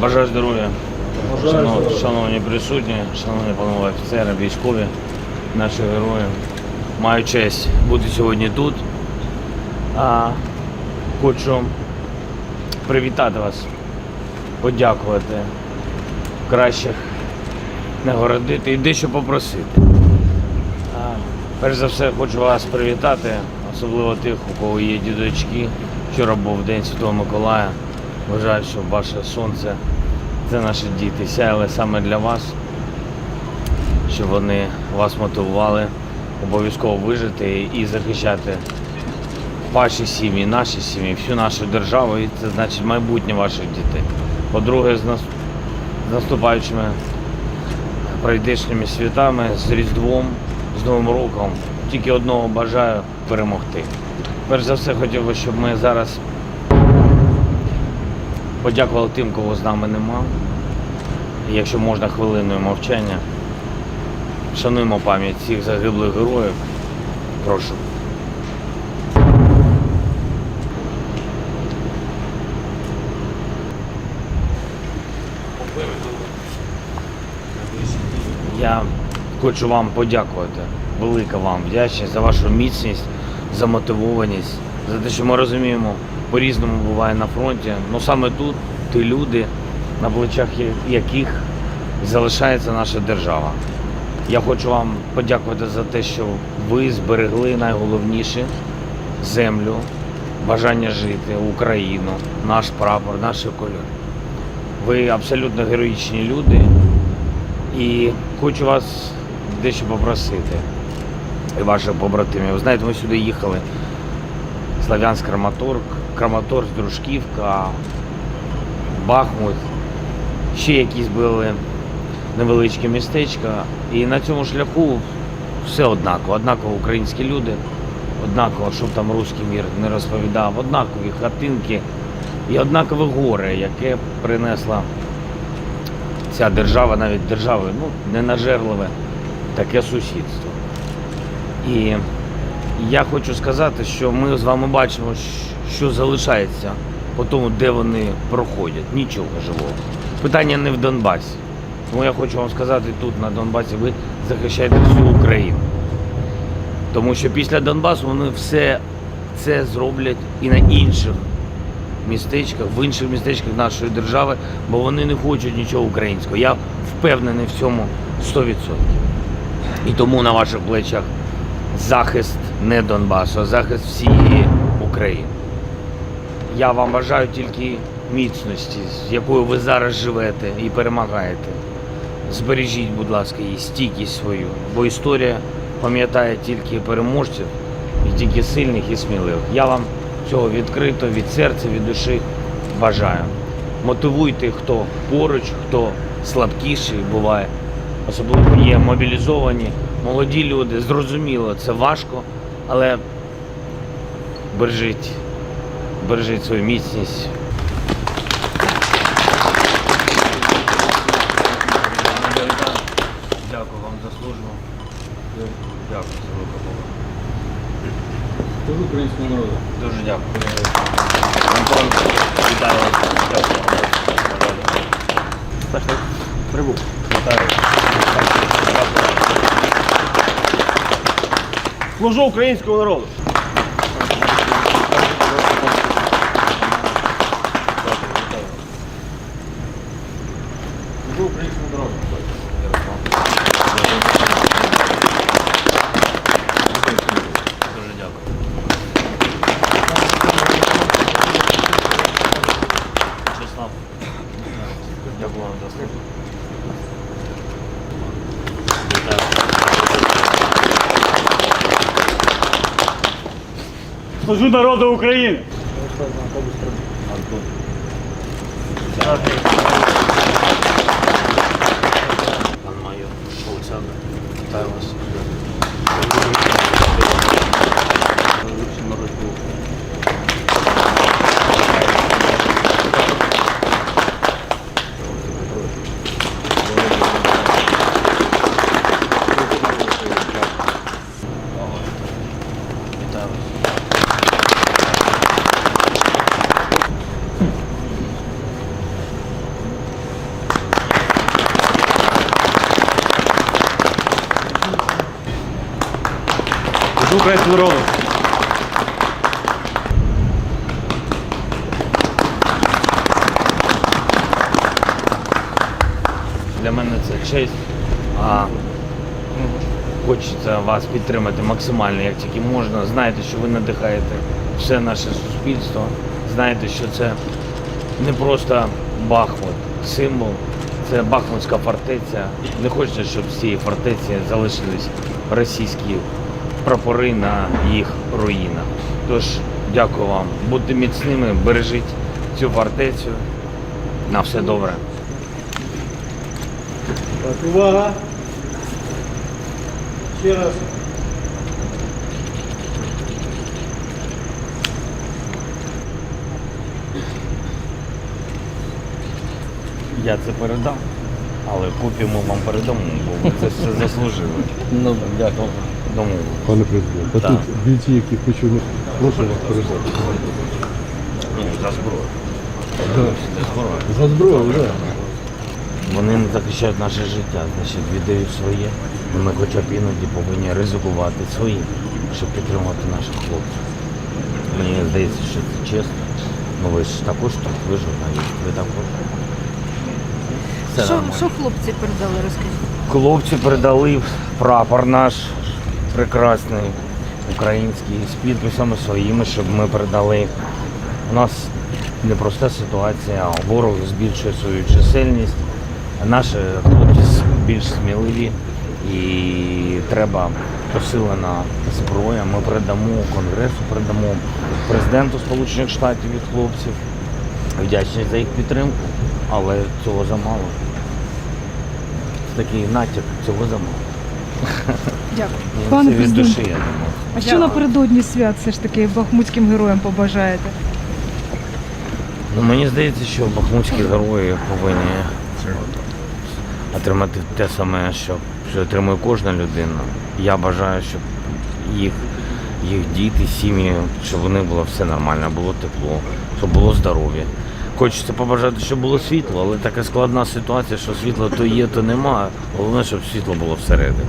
Бажаю здоров'я. Шановні, присутні, шановні панове офіцери, військові, наші герої. Маю честь бути сьогодні тут. А, хочу привітати вас, подякувати кращих нагородити і дещо попросити. А, перш за все хочу вас привітати, особливо тих, у кого є дідочки. Вчора був День Святого Миколая. Вважаю, що ваше сонце це наші діти. Сяяли саме для вас, щоб вони вас мотивували обов'язково вижити і захищати ваші сім'ї, наші сім'ї, всю нашу державу, і це значить майбутнє ваших дітей. По-друге, з наступаючими прийдешніми святами, з Різдвом, з Новим роком. Тільки одного бажаю перемогти. Перш за все хотів би, щоб ми зараз подякували тим, кого з нами нема. Якщо можна хвилиною мовчання. Шануємо пам'ять всіх загиблих героїв. Прошу. Я хочу вам подякувати. Велика вам вдячність за вашу міцність, за мотивованість, за те, що ми розуміємо, по-різному буває на фронті. Ну саме тут ті люди, на плечах яких залишається наша держава. Я хочу вам подякувати за те, що ви зберегли найголовніше землю, бажання жити, Україну, наш прапор, наші кольори. Ви абсолютно героїчні люди. І хочу вас дещо попросити і ваших побратимів. Ви знаєте, ми сюди їхали. Слав'янськ Краматорськ, Краматорськ, Дружківка, Бахмут. Ще якісь були невеличкі містечка. І на цьому шляху все однаково. Однаково українські люди, однаково, щоб там руський мір не розповідав, однакові хатинки і однакове горе, яке принесла ця держава, навіть держави, ну, ненажерливе таке сусідство. І я хочу сказати, що ми з вами бачимо, що залишається по тому, де вони проходять. Нічого живого. Питання не в Донбасі. Тому я хочу вам сказати, тут на Донбасі ви захищаєте всю Україну. Тому що після Донбасу вони все це зроблять і на інших містечках, в інших містечках нашої держави, бо вони не хочуть нічого українського. Я впевнений в цьому 100%. І тому на ваших плечах захист не Донбасу, а захист всієї України. Я вам бажаю тільки міцності, з якою ви зараз живете і перемагаєте. Збережіть, будь ласка, її стійкість свою, бо історія пам'ятає тільки переможців і тільки сильних і сміливих. Я вам цього відкрито від серця, від душі бажаю. Мотивуйте, хто поруч, хто слабкіший буває. Особливо є мобілізовані, молоді люди. Зрозуміло, це важко, але бережіть, бережіть свою міцність. Дякую вам за службу. Дякую за. Служу українському народу. Дуже дякую. Антон, вітаю вас. Дякую. Прибув. Вітаю. Служу українському народу. Служу українському народу. Дуже дякую. Вам за службу. Служу народу України. Антон. Пан майор Олександр. Вітаю вас. Вітаю вас. Служу українському народу. Для мене це честь. А хочеться вас підтримати максимально, як тільки можна. Знаєте, що ви надихаєте все наше суспільство. Знаєте, що це не просто Бахмут, символ, це Бахмутська фортеця. Не хочеться, щоб з цієї фортеці залишились російські прапори на їх руїнах. Тож дякую вам. Будьте міцними, бережіть цю фортецю. На все добре. Так, увага. Ще раз. Я це передам, але ми вам передамо, бо ви це все заслужили. Ну, дякую. Тому Пане президент, а Так. тут бійці, які хочу не прошу вас передати. ну, за зброю. За зброю. За зброю, так. Вони не захищають наше життя, значить віддають своє. І ми хоча б іноді повинні ризикувати своїм, щоб підтримувати наших хлопців. Мені здається, що це чесно. Ну ви ж також тут, ви журналіст, ви також. Все Що, нормально. що хлопці передали, розкажіть? Хлопці передали прапор наш прекрасний, український, з підписами своїми, щоб ми передали. У нас непроста ситуація, ворог збільшує свою чисельність, наші хлопці більш сміливі і треба посилена зброя. Ми передамо Конгресу, передамо президенту Сполучених Штатів від хлопців. Вдячні за їх підтримку, але цього замало такий натяк цього замало. Дякую. Ну, Пане Це від президент. душі, я думаю. А що напередодні свят все ж таки бахмутським героям побажаєте? Ну, мені здається, що бахмутські герої повинні отримати те саме, що, що отримує кожна людина. Я бажаю, щоб їх, їх діти, сім'ї, щоб у них було все нормально, було тепло, щоб було здоров'я. Хочеться побажати, щоб було світло, але така складна ситуація, що світла то є, то нема. Головне, щоб світло було всередині.